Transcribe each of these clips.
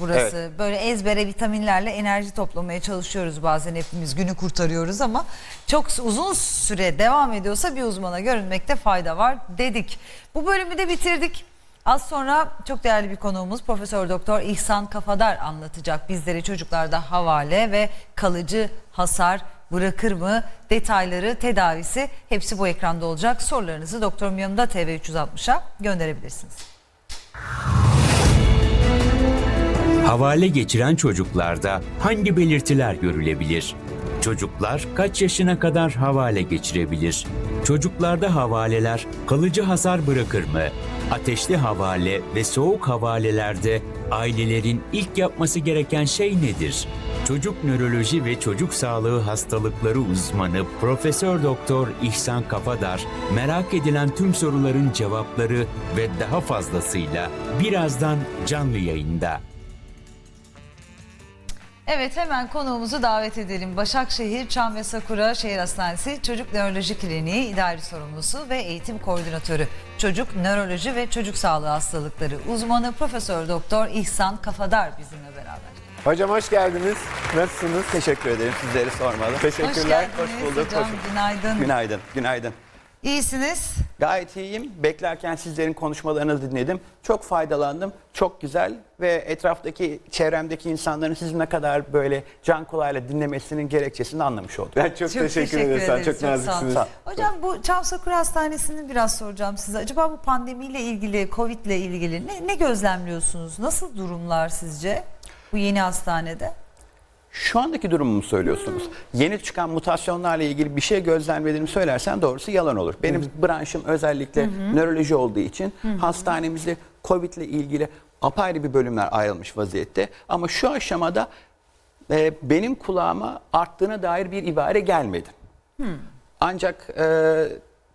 burası. Böyle ezbere vitaminlerle enerji toplamaya çalışıyoruz bazen hepimiz günü kurtarıyoruz ama çok uzun süre devam ediyorsa bir uzmana görünmekte fayda var dedik. Bu bölümü de bitirdik. Az sonra çok değerli bir konuğumuz Profesör Doktor İhsan Kafadar anlatacak bizlere çocuklarda havale ve kalıcı hasar bırakır mı? Detayları, tedavisi hepsi bu ekranda olacak. Sorularınızı Doktorum yanımda TV 360'a gönderebilirsiniz. Havale geçiren çocuklarda hangi belirtiler görülebilir? Çocuklar kaç yaşına kadar havale geçirebilir? Çocuklarda havaleler kalıcı hasar bırakır mı? Ateşli havale ve soğuk havalelerde ailelerin ilk yapması gereken şey nedir? Çocuk nöroloji ve çocuk sağlığı hastalıkları uzmanı Profesör Doktor İhsan Kafadar merak edilen tüm soruların cevapları ve daha fazlasıyla birazdan canlı yayında. Evet hemen konuğumuzu davet edelim. Başakşehir Çam ve Sakura Şehir Hastanesi Çocuk Nöroloji Kliniği İdari Sorumlusu ve Eğitim Koordinatörü. Çocuk Nöroloji ve Çocuk Sağlığı Hastalıkları uzmanı Profesör Doktor İhsan Kafadar bizimle beraber. Hocam hoş geldiniz. Nasılsınız? Teşekkür ederim. Sizleri sormalı. Hoş Teşekkürler. geldiniz bulduk, hocam. hoş bulduk. Günaydın. Günaydın. Günaydın. İyisiniz. Gayet iyiyim. Beklerken sizlerin konuşmalarını dinledim. Çok faydalandım. Çok güzel ve etraftaki, çevremdeki insanların sizi ne kadar böyle can kulağıyla dinlemesinin gerekçesini anlamış oldum. Ben çok, teşekkür, ederim. Sen çok olun. naziksiniz. Sağ ol. Hocam bu Çam Sakura Hastanesi'ni biraz soracağım size. Acaba bu pandemiyle ilgili, Covid ile ilgili ne, ne gözlemliyorsunuz? Nasıl durumlar sizce bu yeni hastanede? Şu andaki durumumu söylüyorsunuz. Yeni çıkan mutasyonlarla ilgili bir şey gözlemlediğimi söylersen doğrusu yalan olur. Benim branşım özellikle nöroloji olduğu için hastanemizde COVID ile ilgili apayrı bir bölümler ayrılmış vaziyette. Ama şu aşamada e, benim kulağıma arttığına dair bir ibare gelmedi. Ancak e,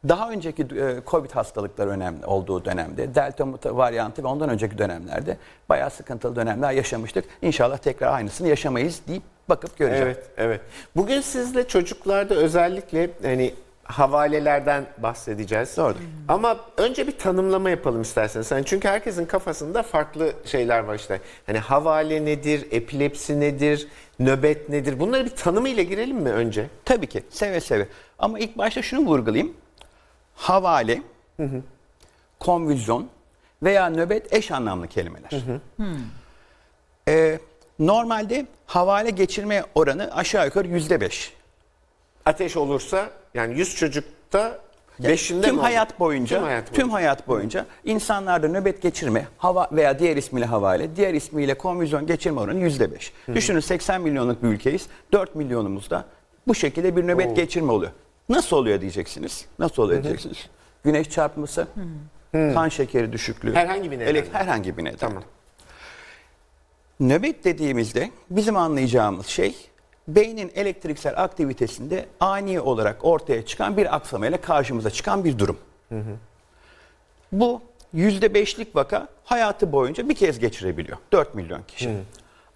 daha önceki e, COVID hastalıkları önemli olduğu dönemde, delta varyantı ve ondan önceki dönemlerde bayağı sıkıntılı dönemler yaşamıştık. İnşallah tekrar aynısını yaşamayız deyip bakıp göreceğim. Evet, evet. Bugün sizle çocuklarda özellikle hani havalelerden bahsedeceğiz. Doğrudur. Ama önce bir tanımlama yapalım isterseniz. Hani çünkü herkesin kafasında farklı şeyler var işte. Hani havale nedir, epilepsi nedir, nöbet nedir? Bunları bir tanımıyla girelim mi önce? Tabii ki seve seve. Ama ilk başta şunu vurgulayayım. Havale, konvülsyon veya nöbet eş anlamlı kelimeler. Ee, normalde havale geçirme oranı aşağı yukarı yüzde beş. Ateş olursa yani 100 çocukta 5'inde tüm mi olur? hayat boyunca Tüm hayat tüm boyunca. hayat boyunca insanlarda nöbet geçirme hava veya diğer ismiyle havale, diğer ismiyle konvülsyon geçirme oranı yüzde beş. Düşünün 80 milyonluk bir ülkeyiz. 4 milyonumuzda bu şekilde bir nöbet geçirme oluyor. Nasıl oluyor diyeceksiniz? Nasıl oluyor diyeceksiniz? Güneş çarpması, kan şekeri düşüklüğü. Herhangi bir nedenle. elek- herhangi bir neden. Tamam. Nöbet dediğimizde bizim anlayacağımız şey beynin elektriksel aktivitesinde ani olarak ortaya çıkan bir aksamayla karşımıza çıkan bir durum. Bu yüzde beşlik vaka hayatı boyunca bir kez geçirebiliyor. 4 milyon kişi.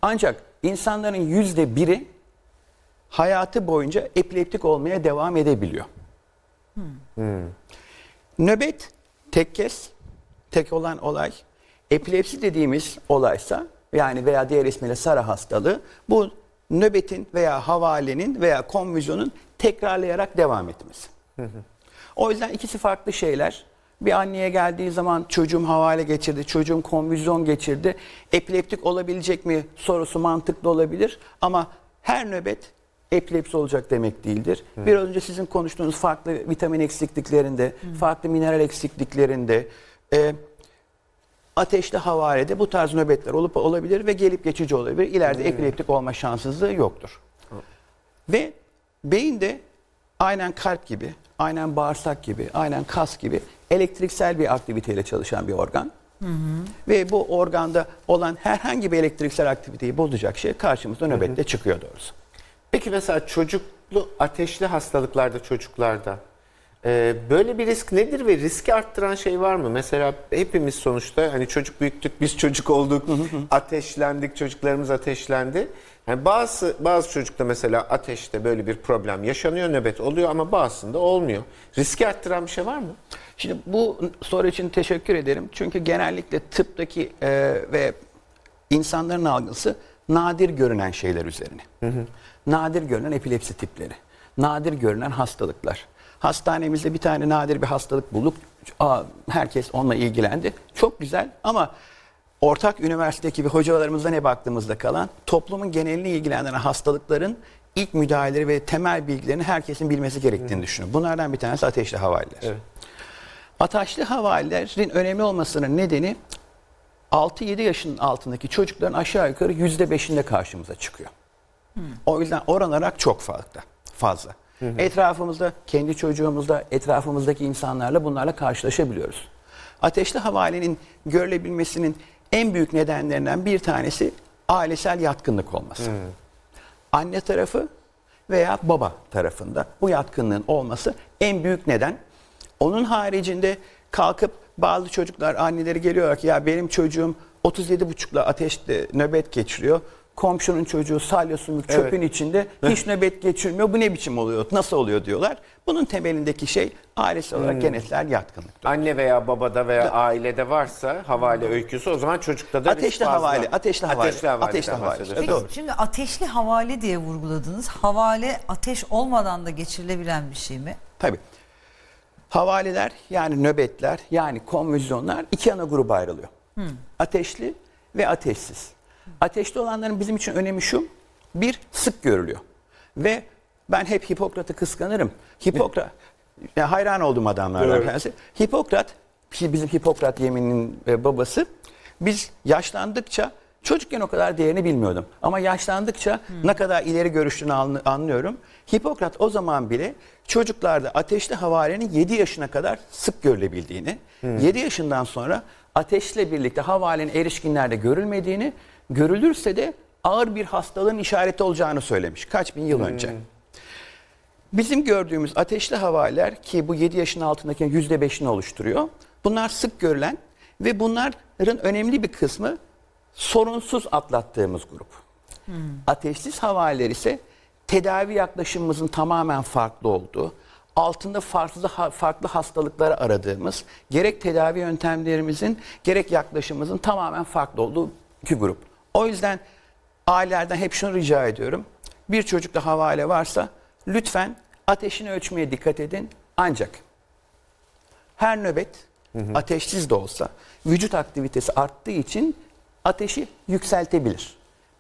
Ancak insanların yüzde biri hayatı boyunca epileptik olmaya devam edebiliyor. Nöbet tek kez, tek olan olay. Epilepsi dediğimiz olaysa yani veya diğer ismiyle Sara hastalığı bu nöbetin veya havalenin veya konvüzyonun tekrarlayarak devam etmesi. O yüzden ikisi farklı şeyler. Bir anneye geldiği zaman çocuğum havale geçirdi, çocuğum konvüzyon geçirdi. Epileptik olabilecek mi sorusu mantıklı olabilir ama her nöbet epilepsi olacak demek değildir. Biraz önce sizin konuştuğunuz farklı vitamin eksikliklerinde, farklı mineral eksikliklerinde, e, ateşli havalede bu tarz nöbetler olup olabilir ve gelip geçici olabilir. İleride epileptik olma şanssızlığı yoktur. Ve beyin de aynen kalp gibi, aynen bağırsak gibi, aynen kas gibi elektriksel bir aktiviteyle çalışan bir organ. Ve bu organda olan herhangi bir elektriksel aktiviteyi bozacak şey karşımıza nöbette çıkıyor doğrusu. Peki mesela çocuklu ateşli hastalıklarda çocuklarda e, böyle bir risk nedir ve riski arttıran şey var mı? Mesela hepimiz sonuçta hani çocuk büyüttük, biz çocuk olduk, ateşlendik, çocuklarımız ateşlendi. Yani bazı bazı çocukta mesela ateşte böyle bir problem yaşanıyor, nöbet oluyor ama bazısında olmuyor. Riski arttıran bir şey var mı? Şimdi bu soru için teşekkür ederim. Çünkü genellikle tıptaki e, ve insanların algısı nadir görünen şeyler üzerine. Nadir görünen epilepsi tipleri. Nadir görünen hastalıklar. Hastanemizde bir tane nadir bir hastalık bulduk. Aa, herkes onunla ilgilendi. Çok güzel ama ortak üniversitedeki bir hocalarımızdan ne baktığımızda kalan toplumun genelini ilgilendiren hastalıkların ilk müdahaleleri ve temel bilgilerini herkesin bilmesi gerektiğini düşünüyorum. Bunlardan bir tanesi ateşli havaleler. Ateşli havalerin önemli olmasının nedeni 6-7 yaşının altındaki çocukların aşağı yukarı %5'inde karşımıza çıkıyor. O yüzden oran olarak çok fazla. fazla. Etrafımızda, kendi çocuğumuzda, etrafımızdaki insanlarla bunlarla karşılaşabiliyoruz. Ateşli havalenin görülebilmesinin en büyük nedenlerinden bir tanesi ailesel yatkınlık olması. Anne tarafı veya baba tarafında bu yatkınlığın olması en büyük neden. Onun haricinde kalkıp bazı çocuklar anneleri geliyorlar ki ya benim çocuğum 37,5'la ateşte nöbet geçiriyor. Komşunun çocuğu salya sümük çöpün içinde hiç nöbet geçirmiyor. Bu ne biçim oluyor? Nasıl oluyor diyorlar. Bunun temelindeki şey ailesel olarak genetsel yatkınlık. Anne veya babada veya ailede varsa havale öyküsü o zaman çocukta da Ateşli fazla. havale, ateşli havale, Ateşli havaleden ateşli havale. Peki, Doğru. şimdi ateşli havale diye vurguladınız. Havale ateş olmadan da geçirilebilen bir şey mi? Tabii. Havaleler yani nöbetler yani konvüzyonlar iki ana gruba ayrılıyor. Ateşli ve ateşsiz. Ateşli olanların bizim için önemi şu. Bir, sık görülüyor. Ve ben hep Hipokrat'ı kıskanırım. Hipokrat, ya hayran olduğum adamlardan bir tanesi. Hipokrat, bizim Hipokrat yemininin e, babası. Biz yaşlandıkça çocukken o kadar değerini bilmiyordum. Ama yaşlandıkça ne kadar ileri görüştüğünü anlı- anlıyorum. Hipokrat o zaman bile çocuklarda ateşli havalenin 7 yaşına kadar sık görülebildiğini, 7 yaşından sonra ateşle birlikte havalenin erişkinlerde görülmediğini, görülürse de ağır bir hastalığın işareti olacağını söylemiş kaç bin yıl önce. Bizim gördüğümüz ateşli havaleler ki bu 7 yaşın altındaki %5'ini oluşturuyor. Bunlar sık görülen ve bunların önemli bir kısmı sorunsuz atlattığımız grup. Ateşsiz havaleler ise tedavi yaklaşımımızın tamamen farklı olduğu, altında farklı farklı hastalıkları aradığımız, gerek tedavi yöntemlerimizin gerek yaklaşımımızın tamamen farklı olduğu iki grup. O yüzden ailelerden hep şunu rica ediyorum. Bir çocukta havale varsa lütfen ateşini ölçmeye dikkat edin. Ancak her nöbet ateşsiz de olsa vücut aktivitesi arttığı için ateşi yükseltebilir.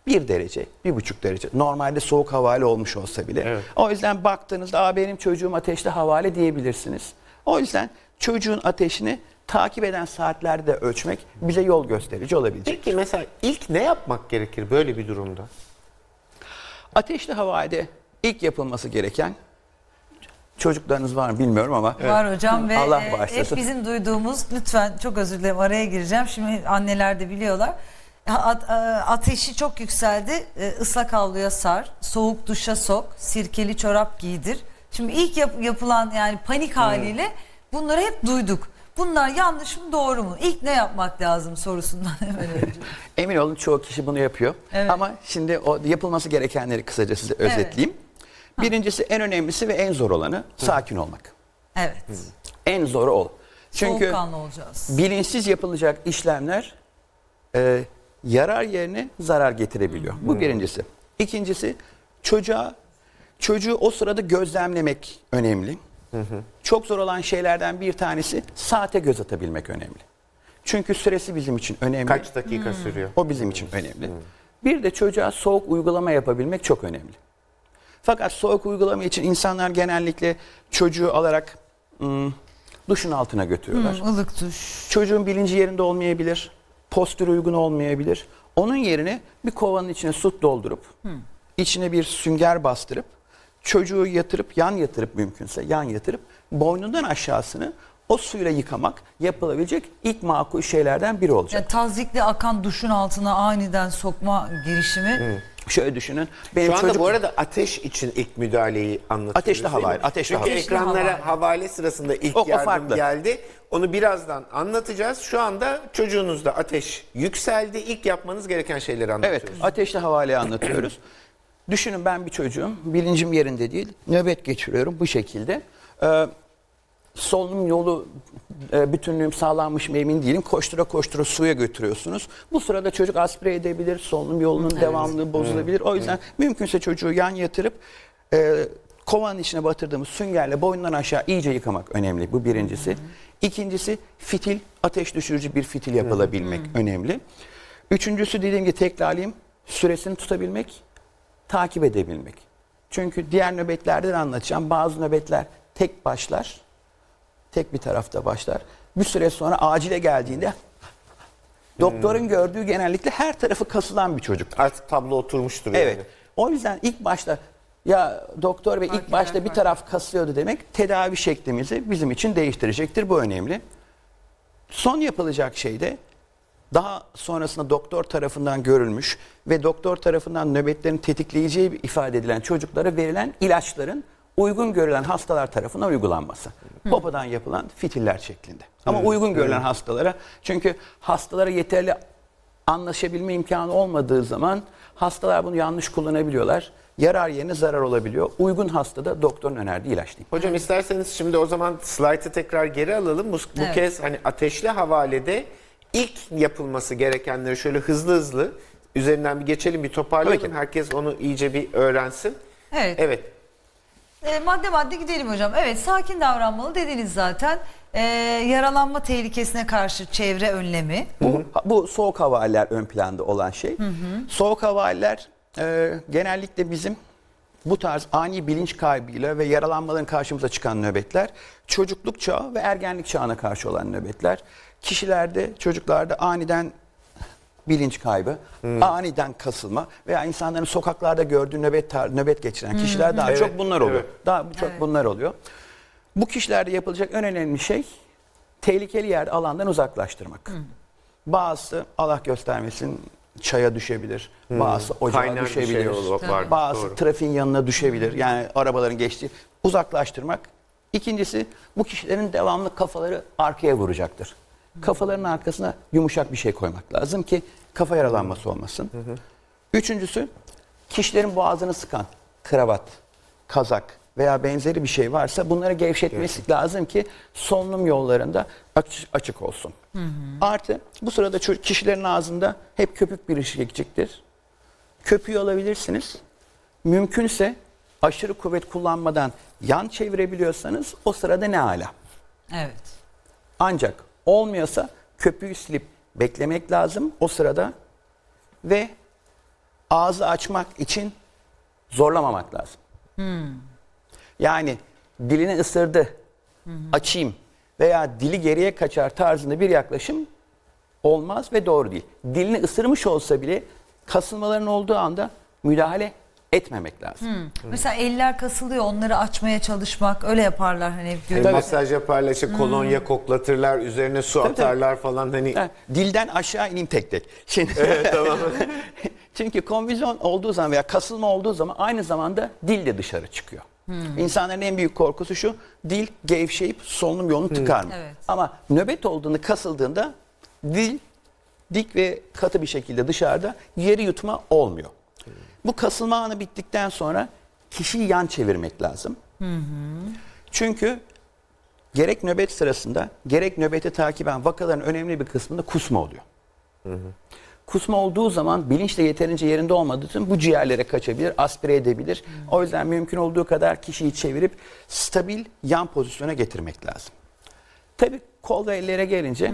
Bir derece, bir buçuk derece. Normalde soğuk havale olmuş olsa bile. Evet. O yüzden baktığınızda Aa, benim çocuğum ateşli havale diyebilirsiniz. O yüzden çocuğun ateşini takip eden saatlerde ölçmek bize yol gösterici olabilecek. Peki mesela ilk ne yapmak gerekir böyle bir durumda? Ateşli havalede ilk yapılması gereken çocuklarınız var mı bilmiyorum ama Var hocam ve Allah e, bağışlasın. hep bizim duyduğumuz lütfen çok özür dilerim araya gireceğim. Şimdi anneler de biliyorlar. A- a- Ateşi çok yükseldi. E, ıslak havluya sar, soğuk duşa sok, sirkeli çorap giydir. Şimdi ilk yap- yapılan yani panik haliyle bunları hep duyduk. Bunlar yanlış mı doğru mu? İlk ne yapmak lazım sorusundan hemen önce. Emin olun çoğu kişi bunu yapıyor. Evet. Ama şimdi o yapılması gerekenleri kısaca size özetleyeyim. Birincisi en önemlisi ve en zor olanı sakin olmak. Evet. En zoru o. Çünkü bilinçsiz yapılacak işlemler e, yarar yerine zarar getirebiliyor. Bu birincisi. İkincisi çocuğa çocuğu o sırada gözlemlemek önemli. Çok zor olan şeylerden bir tanesi saate göz atabilmek önemli. Çünkü süresi bizim için önemli. Kaç dakika sürüyor? O bizim için önemli. Bir de çocuğa soğuk uygulama yapabilmek çok önemli. Fakat soğuk uygulama için insanlar genellikle çocuğu alarak ım, duşun altına götürüyorlar. Ilık duş. Çocuğun bilinci yerinde olmayabilir, postür uygun olmayabilir. Onun yerine bir kovanın içine su doldurup, içine bir sünger bastırıp, çocuğu yatırıp, yan yatırıp mümkünse yan yatırıp, boynundan aşağısını o suyla yıkamak yapılabilecek ilk makul şeylerden biri olacak. Yani tazikli akan duşun altına aniden sokma girişimi Şöyle düşünün. Benim Şu anda çocuk bu arada ateş için ilk müdahaleyi anlatıyoruz Ateşli havale, ateşli Çünkü havale. ekranlara havale. havale sırasında ilk O- o yardım farklı. geldi. Onu birazdan anlatacağız. Şu anda çocuğunuzda ateş yükseldi. İlk yapmanız gereken şeyleri Evet, anlatıyoruz. ateşli havaleyi anlatıyoruz. Düşünün ben bir çocuğum, bilincim yerinde değil, nöbet geçiriyorum bu şekilde. Ee, solunum yolu e, bütünlüğüm sağlanmış mı emin değilim. Koştura koştura suya götürüyorsunuz. Bu sırada çocuk aspire edebilir, solunum yolunun devamlılığı bozulabilir. O yüzden mümkünse çocuğu yan yatırıp e, kovanın içine batırdığımız süngerle boynundan aşağı iyice yıkamak önemli. Bu birincisi. İkincisi fitil, ateş düşürücü bir fitil yapılabilmek önemli. Üçüncüsü dediğim gibi tekrarlayayım, süresini tutabilmek, takip edebilmek. Çünkü diğer nöbetlerde de anlatacağım. Bazı nöbetler tek başlar, tek bir tarafta başlar. Bir süre sonra acile geldiğinde doktorun gördüğü genellikle her tarafı kasılan bir çocuk. Artık tablo oturmuştur yani. Evet. O yüzden ilk başta ya doktor bey ilk başta bir taraf kasıyordu demek tedavi şeklimizi bizim için değiştirecektir. Bu önemli. Son yapılacak şey de daha sonrasında doktor tarafından görülmüş ve doktor tarafından nöbetlerin tetikleyeceği ifade edilen çocuklara verilen ilaçların uygun görülen hastalar tarafından uygulanması. Popodan yapılan fitiller şeklinde. Ama uygun görülen hastalara çünkü hastalara yeterli anlaşabilme imkanı olmadığı zaman hastalar bunu yanlış kullanabiliyorlar. Yarar yerine zarar olabiliyor. Uygun hastada doktorun önerdiği ilaç değil. Hocam isterseniz şimdi o zaman slaytı tekrar geri alalım. Bu, bu Evet. kez hani ateşli havalede ilk yapılması gerekenleri şöyle hızlı hızlı üzerinden bir geçelim bir toparlayalım. Tabii ki. Herkes onu iyice bir öğrensin. Evet. Evet. E, madde madde gidelim hocam. Evet sakin davranmalı dediniz zaten. E, yaralanma tehlikesine karşı çevre önlemi. Bu, bu soğuk havaleler ön planda olan şey. Soğuk havaleler e, genellikle bizim bu tarz ani bilinç kaybıyla ve yaralanmaların karşımıza çıkan nöbetler çocukluk çağı ve ergenlik çağına karşı olan nöbetler. Kişilerde, çocuklarda aniden bilinç kaybı, aniden kasılma veya insanların sokaklarda gördüğü nöbet tar- nöbet geçiren kişiler daha Evet, çok bunlar oluyor. evet. Daha çok Evet. bunlar oluyor. Bu kişilerde yapılacak en önemli şey tehlikeli yer alandan uzaklaştırmak. Bazısı Allah göstermesin çaya düşebilir. Bazısı ocağa Kaynar bir şey düşebilir. ol- var, bazı doğru. trafiğin yanına düşebilir. Yani arabaların geçtiği uzaklaştırmak. İkincisi bu kişilerin devamlı kafaları arkaya vuracaktır. Kafaların arkasına yumuşak bir şey koymak lazım ki kafa yaralanması olmasın. Üçüncüsü kişilerin boğazını sıkan kravat, kazak veya benzeri bir şey varsa bunları gevşetmesi lazım ki solunum yollarında açık, olsun. Artı bu sırada kişilerin ağzında hep köpük bir ışık. Köpüğü alabilirsiniz. Mümkünse aşırı kuvvet kullanmadan yan çevirebiliyorsanız o sırada ne ala. Evet. Ancak olmuyorsa köpüğü silip beklemek lazım o sırada ve ağzı açmak için zorlamamak lazım. Yani dilini ısırdı, açayım veya dili geriye kaçar tarzında bir yaklaşım olmaz ve doğru değil. Dilini ısırmış olsa bile kasılmaların olduğu anda müdahale etmemek lazım. Mesela eller kasılıyor onları açmaya çalışmak öyle yaparlar hani Hani masaj yaparlar, işte kolonya koklatırlar, üzerine su Tabii, tabii. atarlar falan hani. Ha, dilden aşağı ineyim tek tek. Şimdi Çünkü konvizyon olduğu zaman veya kasılma olduğu zaman aynı zamanda dil de dışarı çıkıyor. İnsanların en büyük korkusu şu, dil gevşeyip solunum yolunu tıkar mı? Evet. Ama nöbet olduğunda, kasıldığında dil dik ve katı bir şekilde dışarıda yeri yutma olmuyor. Bu kasılma anı bittikten sonra kişiyi yan çevirmek lazım. Çünkü gerek nöbet sırasında gerek nöbeti takiben vakaların önemli bir kısmında kusma oluyor. Kusma olduğu zaman bilinç de yeterince yerinde olmadığı için bu ciğerlere kaçabilir, aspire edebilir. O yüzden mümkün olduğu kadar kişiyi çevirip stabil yan pozisyona getirmek lazım. Tabii kol ve ellere gelince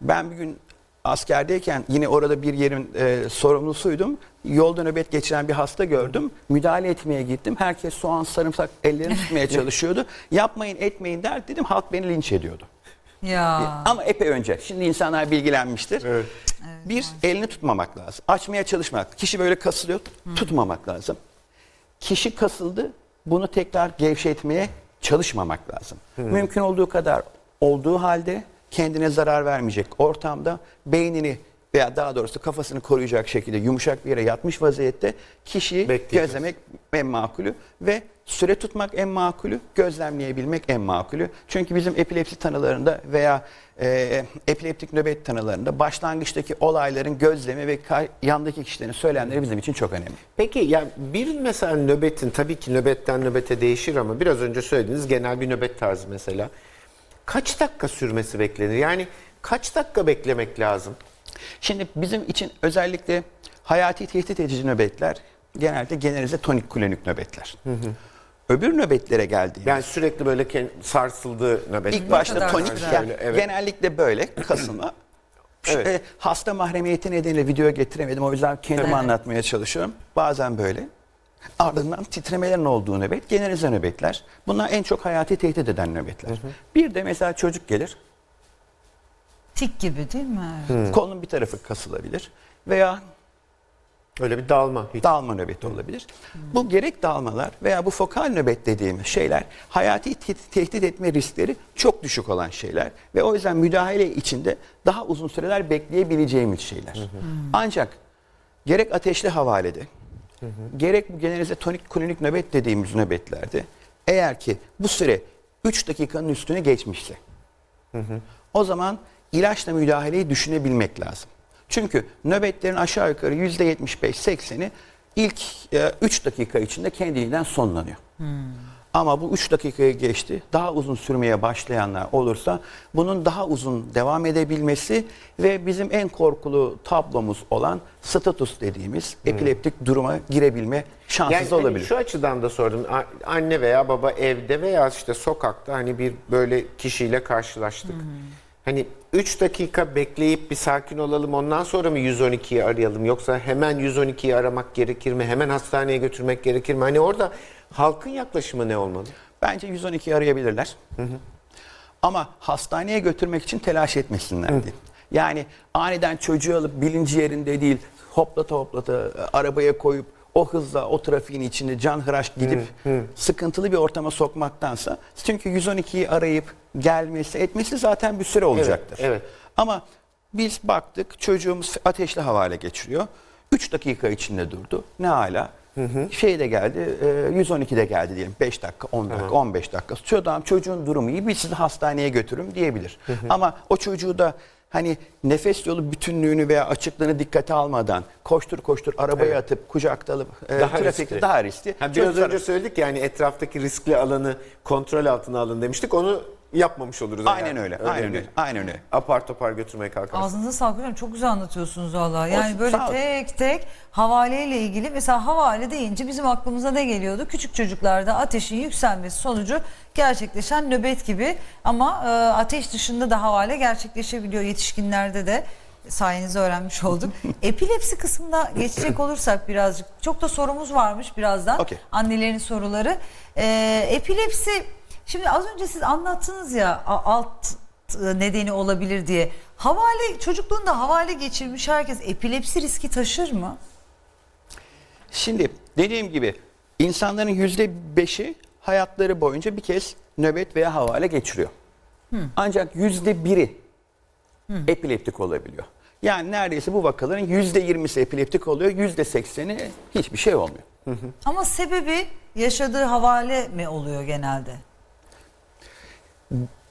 ben bir gün askerdeyken yine orada bir yerin e, sorumlusuydum. Yolda nöbet geçiren bir hasta gördüm. Müdahale etmeye gittim. Herkes soğan, sarımsak ellerini tutmaya çalışıyordu. Yapmayın, etmeyin der dedim. Halk beni linç ediyordu. Ya. Ama epey önce. Şimdi insanlar bilgilenmiştir. bir, elini tutmamak lazım. Açmaya çalışmak. Kişi böyle kasılıyor, tutmamak lazım. Kişi kasıldı, bunu tekrar gevşetmeye çalışmamak lazım. Mümkün olduğu kadar olduğu halde kendine zarar vermeyecek ortamda beynini veya daha doğrusu kafasını koruyacak şekilde yumuşak bir yere yatmış vaziyette kişiyi Bekleyeceğiz. gözlemek en makulü ve Süre tutmak en makulü, gözlemleyebilmek en makulü. Çünkü bizim epilepsi tanılarında veya e, epileptik nöbet tanılarında başlangıçtaki olayların gözlemi ve yandaki kişilerin söylemleri bizim için çok önemli. Peki ya bir mesela nöbetin tabii ki nöbetten nöbete değişir ama biraz önce söylediğiniz genel bir nöbet tarzı mesela. Kaç dakika sürmesi beklenir? Yani kaç dakika beklemek lazım? Şimdi bizim için özellikle hayati tehdit edici nöbetler genelde genelize tonik klonik nöbetler. Öbür nöbetlere geldiğimizde Yani sürekli böyle sarsıldığı nöbet. İlk başta tonik yani Evet. genellikle böyle kasılma. Evet. E, hasta mahremiyeti nedeniyle video getiremedim. O yüzden kendimi Evet. anlatmaya çalışıyorum. Bazen böyle. Ardından titremelerin olduğu nöbet, genelize nöbetler. Bunlar en çok hayati tehdit eden nöbetler. Bir de mesela çocuk gelir, Tik gibi değil mi? kolunun bir tarafı kasılabilir veya Öyle bir dalma. Hiç. dalma nöbeti olabilir. Bu gerek dalmalar veya bu fokal nöbet dediğimiz şeyler hayati te- tehdit etme riskleri çok düşük olan şeyler ve o yüzden müdahale içinde daha uzun süreler bekleyebileceğimiz şeyler. Ancak gerek ateşli havalede gerek bu genelize tonik klinik nöbet dediğimiz nöbetlerde eğer ki bu süre 3 dakikanın üstüne geçmişse o zaman ilaçla müdahaleyi düşünebilmek lazım. Çünkü nöbetlerin aşağı yukarı %75-80'i ilk 3 dakika içinde kendiliğinden sonlanıyor. Ama bu 3 dakikayı geçti. Daha uzun sürmeye başlayanlar olursa bunun daha uzun devam edebilmesi ve bizim en korkulu tablomuz olan status dediğimiz epileptik duruma girebilme Yani hani olabilir. şu açıdan da sordum. A- Anne veya baba evde veya işte sokakta hani bir böyle kişiyle karşılaştık. Hani 3 dakika bekleyip bir sakin olalım ondan sonra mı 112'yi arayalım yoksa hemen 112'yi aramak gerekir mi? Hemen hastaneye götürmek gerekir mi? Hani orada halkın yaklaşımı ne olmalı? Bence 112'yi arayabilirler. Ama hastaneye götürmek için telaş etmesinler diye. Yani aniden çocuğu alıp bilinci yerinde değil hoplata hoplata e, arabaya koyup o hızla o trafiğin içinde can hıraş gidip sıkıntılı bir ortama sokmaktansa çünkü 112'yi arayıp gelmesi etmesi zaten bir süre olacaktır. evet. Ama biz baktık çocuğumuz ateşli havale geçiriyor. 3 dakika içinde durdu. Ne hala? Şey de geldi, e, 112'de geldi diyelim 5 dakika, 10 dakika, 15 dakika. Çocuğum, çocuğun durumu iyi, biz sizi hastaneye götürün diyebilir. Ama o çocuğu da hani nefes yolu bütünlüğünü veya açıklığını dikkate almadan koştur koştur arabaya atıp kucakta alıp e, Daha trafikte riskli. daha riskli. Ha, biraz önce söyledik yani etraftaki riskli alanı kontrol altına alın demiştik. Onu yapmamış oluruz. Aynen eğer öyle, aynen bir öyle, aynen öyle. Apar topar götürmeye kalkarsak. Ağzınıza sağlık hocam. Çok güzel anlatıyorsunuz valla. Yani Olsun, böyle tek tek havaleyle ilgili mesela havale deyince bizim aklımıza ne geliyordu? Küçük çocuklarda ateşin yükselmesi sonucu gerçekleşen nöbet gibi ama e, ateş dışında da havale gerçekleşebiliyor yetişkinlerde de sayenizde öğrenmiş olduk. Epilepsi kısmına geçecek olursak birazcık çok da sorumuz varmış birazdan. Okey. Annelerin soruları. E, epilepsi şimdi az önce siz anlattınız ya alt e, nedeni olabilir diye. Havale çocukluğunda havale geçirmiş herkes epilepsi riski taşır mı? Şimdi dediğim gibi insanların yüzde beşi hayatları boyunca bir kez nöbet veya havale geçiriyor. Ancak yüzde biri epileptik olabiliyor. Yani neredeyse bu vakaların yüzde yirmisi epileptik oluyor, yüzde sekseni hiçbir şey olmuyor. Ama sebebi yaşadığı havale mi oluyor genelde?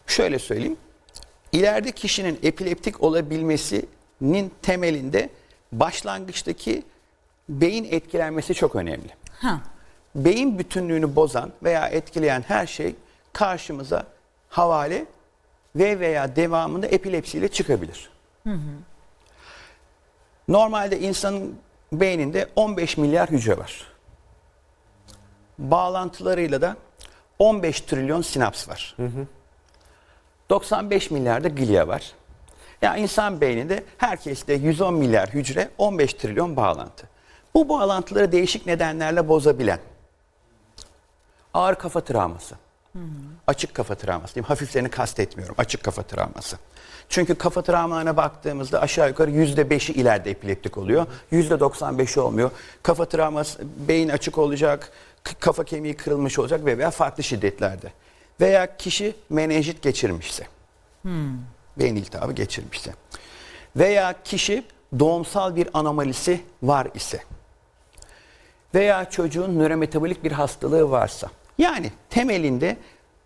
Şöyle söyleyeyim, ileride kişinin epileptik olabilmesinin temelinde başlangıçtaki beyin etkilenmesi çok önemli. Ha. beyin bütünlüğünü bozan veya etkileyen her şey karşımıza havale ve veya devamında epilepsiyle çıkabilir. Normalde insanın beyninde 15 milyar hücre var. Bağlantılarıyla da 15 trilyon sinaps var. 95 milyar da glia var. Yani insan beyninde herkeste 110 milyar hücre, 15 trilyon bağlantı. Bu bağlantıları değişik nedenlerle bozabilen ağır kafa travması, açık kafa travması diyeyim, hafiflerini kastetmiyorum, açık kafa travması. Çünkü kafa travmalarına baktığımızda aşağı yukarı yüzde beşi ileride epileptik oluyor. Yüzde 95'i olmuyor. Kafa travması, beyin açık olacak, kafa kemiği kırılmış olacak ve veya farklı şiddetlerde. Veya kişi menenjit geçirmişse, beyin iltihabı geçirmişse. Veya kişi doğumsal bir anomalisi var ise veya çocuğun nörometabolik bir hastalığı varsa Yani temelinde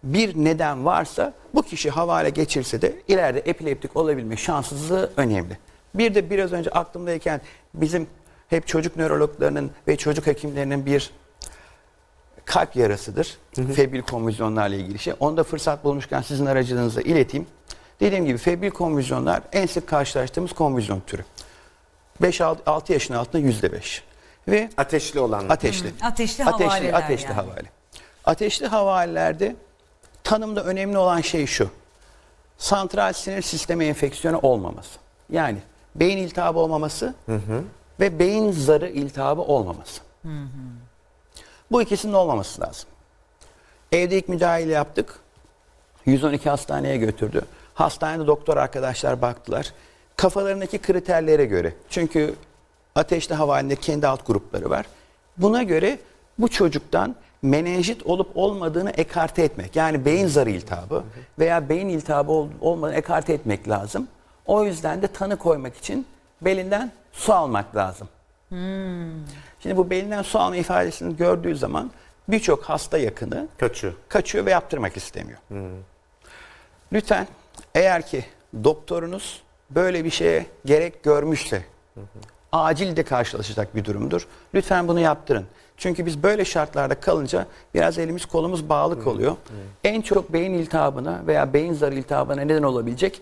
bir neden varsa bu kişi havale geçirse de ileride epileptik olabilme şanssızlığı önemli. Bir de biraz önce aklımdayken bizim hep çocuk nörologlarının ve çocuk hekimlerinin bir kalp yarasıdır. Febril konvüzyonlarla ilgili şey. Onda fırsat bulmuşken sizin aracılığınızla ileteyim. Dediğim gibi febril konvüzyonlar en sık karşılaştığımız konvüzyon türü. 5-6 yaşın altında %5. Ve Ateşli olanlar. ateşli. Ateşli ateşli, havaleler ateşli yani. havale. Ateşli havalelerde tanımda önemli olan şey şu. Santral sinir sistemi enfeksiyonu olmaması. Yani beyin iltihabı olmaması ve beyin zarı iltihabı olmaması. Bu ikisinin olmaması lazım. Evde ilk müdahale yaptık. 112 hastaneye götürdü. Hastanede doktor arkadaşlar baktılar. Kafalarındaki kriterlere göre. Çünkü ateşli havalinde kendi alt grupları var. Buna göre bu çocuktan menenjit olup olmadığını ekarte etmek. Yani beyin zarı iltihabı veya beyin iltihabı ol- olmadığını ekarte etmek lazım. O yüzden de tanı koymak için belinden su almak lazım. Şimdi bu belinden su alma ifadesini gördüğü zaman birçok hasta yakını Kaçıyor. kaçıyor ve yaptırmak istemiyor. Lütfen eğer ki doktorunuz böyle bir şeye gerek görmüşse acil de karşılaşacak bir durumdur. Lütfen bunu yaptırın. Çünkü biz böyle şartlarda kalınca biraz elimiz kolumuz bağlı kalıyor. En çok beyin iltihabına veya beyin zarı iltihabına neden olabilecek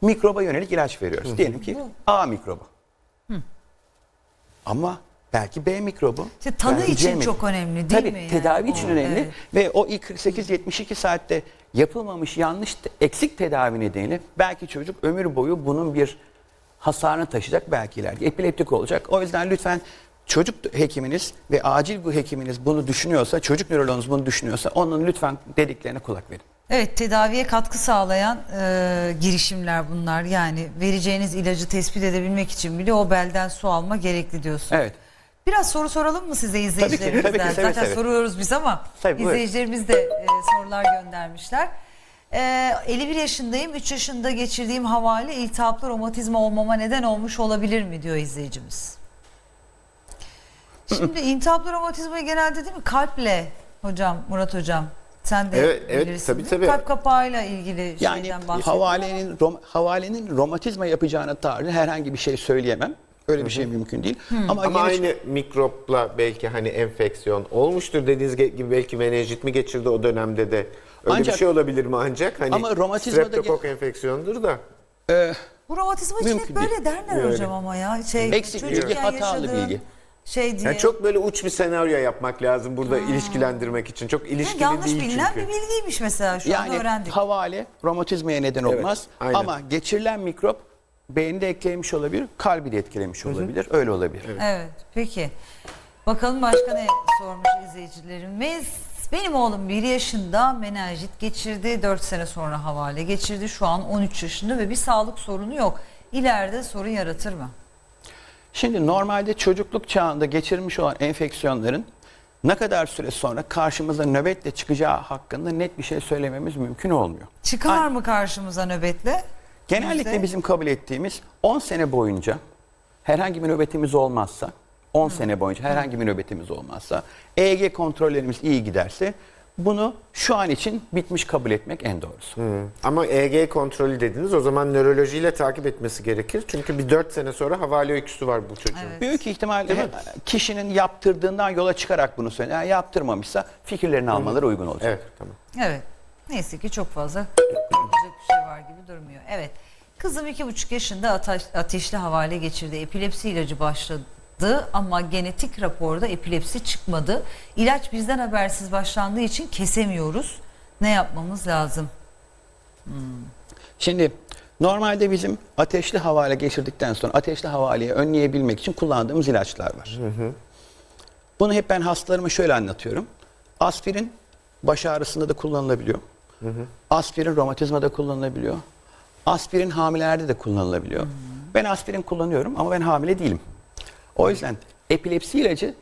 mikroba yönelik ilaç veriyoruz. Diyelim ki A mikrobu. Ama belki B mikrobu. İşte tanı belki için C çok önemli değil Tabii, mi yani? tedavi için O, önemli. evet. Ve o ilk 48-72 saatte yapılmamış yanlış eksik tedavi nedeniyle belki çocuk ömür boyu bunun bir hasarını taşıyacak belki ileride. Epileptik olacak. O yüzden lütfen çocuk hekiminiz ve acil bu hekiminiz bunu düşünüyorsa, çocuk nöroloğunuz bunu düşünüyorsa onun lütfen dediklerine kulak verin. Evet tedaviye katkı sağlayan e, girişimler bunlar. Yani vereceğiniz ilacı tespit edebilmek için bile o belden su alma gerekli diyorsun. Evet. Biraz soru soralım mı size izleyicilerimizden? tabii ki, seve Zaten seve. soruyoruz biz ama Tabii, izleyicilerimiz de e, sorular göndermişler. E, 51 yaşındayım. 3 yaşında geçirdiğim havale iltihaplı romatizma olmama neden olmuş olabilir mi diyor izleyicimiz. Şimdi iltihaplı romatizmayı genelde değil mi kalple hocam Murat hocam sen de Evet, evet, bilirsin. tabii, tabii. Kalp kapağıyla ilgili Yani şeyden bahsediyor. havalenin rom- havalenin romatizma yapacağına dair herhangi bir şey söyleyemem. Öyle bir şey mümkün değil. Ama, Ama gene- aynı mikropla belki hani enfeksiyon olmuştur dediğiniz ge- gibi belki menenjit mi geçirdi o dönemde de. Öyle Ancak- bir şey olabilir mi ancak? Hani Ama romatizmada streptokok enfeksiyondur da. Bu romatizma için hep böyle değil. derler Öyle. hocam ama ya. Şey, Eksik çocukken bilgi, hatalı yaşadığın bilgi. Şey diye. Yani çok böyle uç bir senaryo yapmak lazım burada ilişkilendirmek için. Çok Ya ilişkili yanlış değil bilinen çünkü. bir bilgiymiş mesela şu Yani anda öğrendik. havale romatizmaya neden olmaz. aynen. Ama geçirilen mikrop beyni de etkilemiş olabilir, kalbi de etkilemiş olabilir. Öyle olabilir. Evet peki. Bakalım başka ne sormuş izleyicilerimiz. Benim oğlum 1 yaşında menenjit geçirdi. 4 sene sonra havale geçirdi. Şu an 13 yaşında ve bir sağlık sorunu yok. İleride sorun yaratır mı? Şimdi normalde çocukluk çağında geçirmiş olan enfeksiyonların ne kadar süre sonra karşımıza nöbetle çıkacağı hakkında net bir şey söylememiz mümkün olmuyor. Çıkar mı karşımıza nöbetle? Genellikle bizim kabul ettiğimiz 10 sene boyunca herhangi bir nöbetimiz olmazsa, 10 sene boyunca herhangi bir nöbetimiz olmazsa, EEG kontrollerimiz iyi giderse bunu şu an için bitmiş kabul etmek en doğrusu. Ama EEG kontrolü dediniz o zaman nörolojiyle takip etmesi gerekir. Çünkü bir 4 sene sonra havale öyküsü var bu çocuğun. Evet. Büyük ihtimalle kişinin yaptırdığından yola çıkarak bunu söylüyor. Yani yaptırmamışsa fikirlerini almaları uygun olacak. Evet tamam. Evet. Neyse ki çok fazla yapacak bir şey var gibi durmuyor. Evet. Kızım iki buçuk yaşında ateş, ateşli havale geçirdi. Epilepsi ilacı başladı ama genetik raporda epilepsi çıkmadı. İlaç bizden habersiz başlandığı için kesemiyoruz. Ne yapmamız lazım? Şimdi normalde bizim ateşli havale geçirdikten sonra ateşli havaleyi önleyebilmek için kullandığımız ilaçlar var. Bunu hep ben hastalarıma şöyle anlatıyorum. Aspirin baş ağrısında da kullanılabiliyor. Aspirin romatizmada kullanılabiliyor. Aspirin hamilelerde de kullanılabiliyor. Ben aspirin kullanıyorum ama ben hamile değilim. O yüzden epilepsi ilacı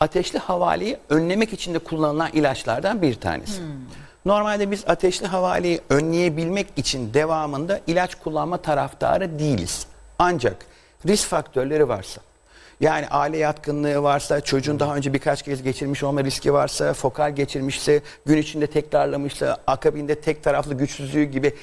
ateşli havaleyi önlemek için de kullanılan ilaçlardan bir tanesi. Normalde biz ateşli havaleyi önleyebilmek için devamında ilaç kullanma taraftarı değiliz. Ancak risk faktörleri varsa, Yani aile yatkınlığı varsa, çocuğun daha önce birkaç kez geçirmiş olma riski varsa, fokal geçirmişse, gün içinde tekrarlamışsa, akabinde tek taraflı güçsüzlüğü gibi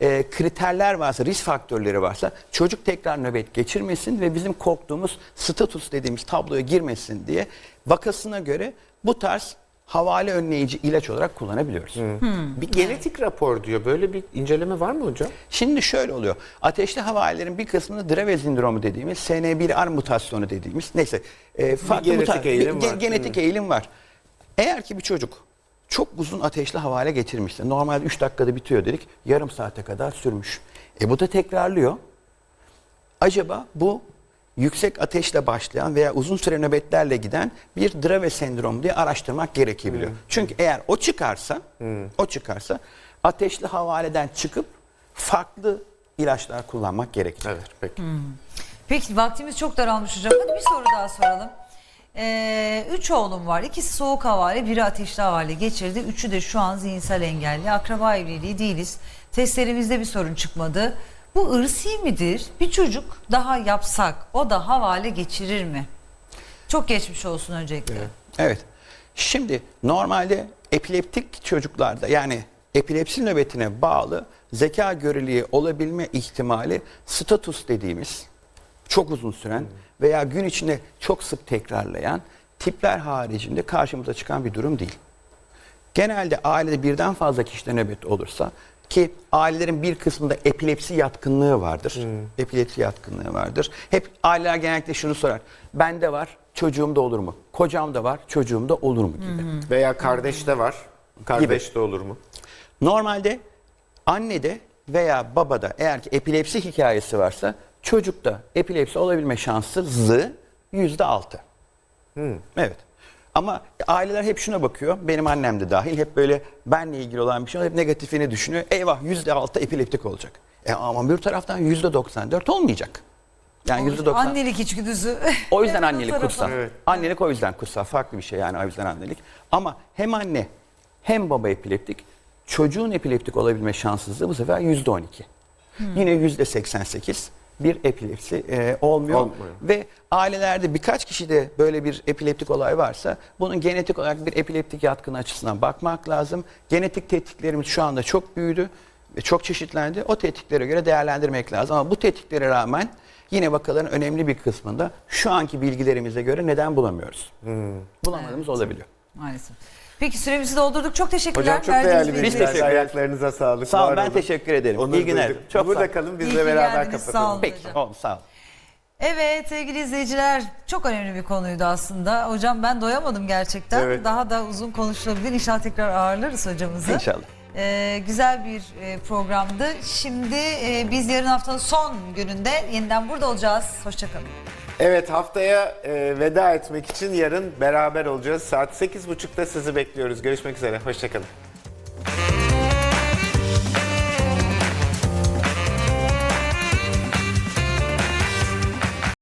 e, kriterler varsa, risk faktörleri varsa çocuk tekrar nöbet geçirmesin ve bizim korktuğumuz status dediğimiz tabloya girmesin diye. Vakasına göre bu tarz havale önleyici ilaç olarak kullanabiliyoruz. Bir genetik rapor diyor. Böyle bir inceleme var mı hocam? Şimdi şöyle oluyor. Ateşli havalelerin bir kısmında Dravet sindromu dediğimiz, SN1R mutasyonu dediğimiz, neyse e, farklı genetik muta- eğilim ge- var. genetik eğilim var. Eğer ki bir çocuk çok uzun ateşli havale getirmişse, normalde 3 dakikada bitiyor dedik, yarım saate kadar sürmüş. E bu da tekrarlıyor. Acaba bu yüksek ateşle başlayan veya uzun süre nöbetlerle giden bir Dravet sendromu diye araştırmak gerekebiliyor. Çünkü eğer o çıkarsa, o çıkarsa ateşli havaleden çıkıp farklı ilaçlar kullanmak gerekir. Evet peki. Peki vaktimiz çok daralmış hocam. Hadi bir soru daha soralım. Ee, üç oğlum var. İkisi soğuk havale, biri ateşli havale geçirdi. Üçü de şu an zihinsel engelli. Akraba evliliği değiliz. Testlerimizde bir sorun çıkmadı. Bu ırsi midir? Bir çocuk daha yapsak o da havale geçirir mi? Çok geçmiş olsun öncelikle. Evet. Şimdi normalde epileptik çocuklarda yani epilepsi nöbetine bağlı zeka göreliği olabilme ihtimali status dediğimiz çok uzun süren veya gün içinde çok sık tekrarlayan tipler haricinde karşımıza çıkan bir durum değil. Genelde ailede birden fazla kişide nöbet olursa ki ailelerin bir kısmında epilepsi yatkınlığı vardır. Epilepsi yatkınlığı vardır. Hep aileler genellikle şunu sorar. Bende var, çocuğumda olur mu? Kocamda var, çocuğumda olur mu gibi. Veya kardeş de var. Kardeş de olur mu? Normalde annede veya babada eğer ki epilepsi hikayesi varsa çocukta epilepsi olabilme şansı zı yüzde altı. Evet. Ama aileler hep şuna bakıyor. Benim annem de dahil. Hep böyle benle ilgili olan bir şey. Hep negatifini düşünüyor. Eyvah yüzde altı epileptik olacak. E ama bir taraftan yüzde doksan dört olmayacak. Yani yüzde doksan. Annelik içgüdüsü. O yüzden annelik kutsal. Evet. Annelik o yüzden kutsal. Farklı bir şey yani o yüzden annelik. Ama hem anne hem baba epileptik. Çocuğun epileptik olabilme şanssızlığı bu sefer yüzde on iki. Yine yüzde seksen sekiz bir epilepsi e, olmuyor. Olmuyor. Ve ailelerde birkaç kişide böyle bir epileptik olay varsa bunun genetik olarak bir epileptik yatkını açısından bakmak lazım. Genetik tetiklerimiz şu anda çok büyüdü ve çok çeşitlendi. O tetiklere göre değerlendirmek lazım. Ama bu tetiklere rağmen yine vakaların önemli bir kısmında şu anki bilgilerimize göre neden bulamıyoruz. Bulamadığımız olabiliyor. Maalesef. Peki süremizi doldurduk. Çok teşekkürler. Hocam çok Verdiğiniz değerli bilgiler bilgiler. teşekkür ederiz. Ayaklarınıza sağlık. Sağ olun, var ben olun. teşekkür ederim. Onur İyi günler. duyduk. Çok Burada sağ olun. kalın İyi bizle beraber geldiniz, sağ kapatalım. olun. Peki, hocam. oldu, sağ olun. Evet sevgili izleyiciler çok önemli bir konuydu aslında. Hocam ben doyamadım gerçekten. Evet. Daha da uzun konuşulabilir. İnşallah tekrar ağırlarız hocamızı. İnşallah. Ee, güzel bir e, programdı. Şimdi e, biz yarın haftanın son gününde yeniden burada olacağız. Hoşçakalın. Evet haftaya e, veda etmek için yarın beraber olacağız. Saat 8.30'da sizi bekliyoruz. Görüşmek üzere. Hoşçakalın.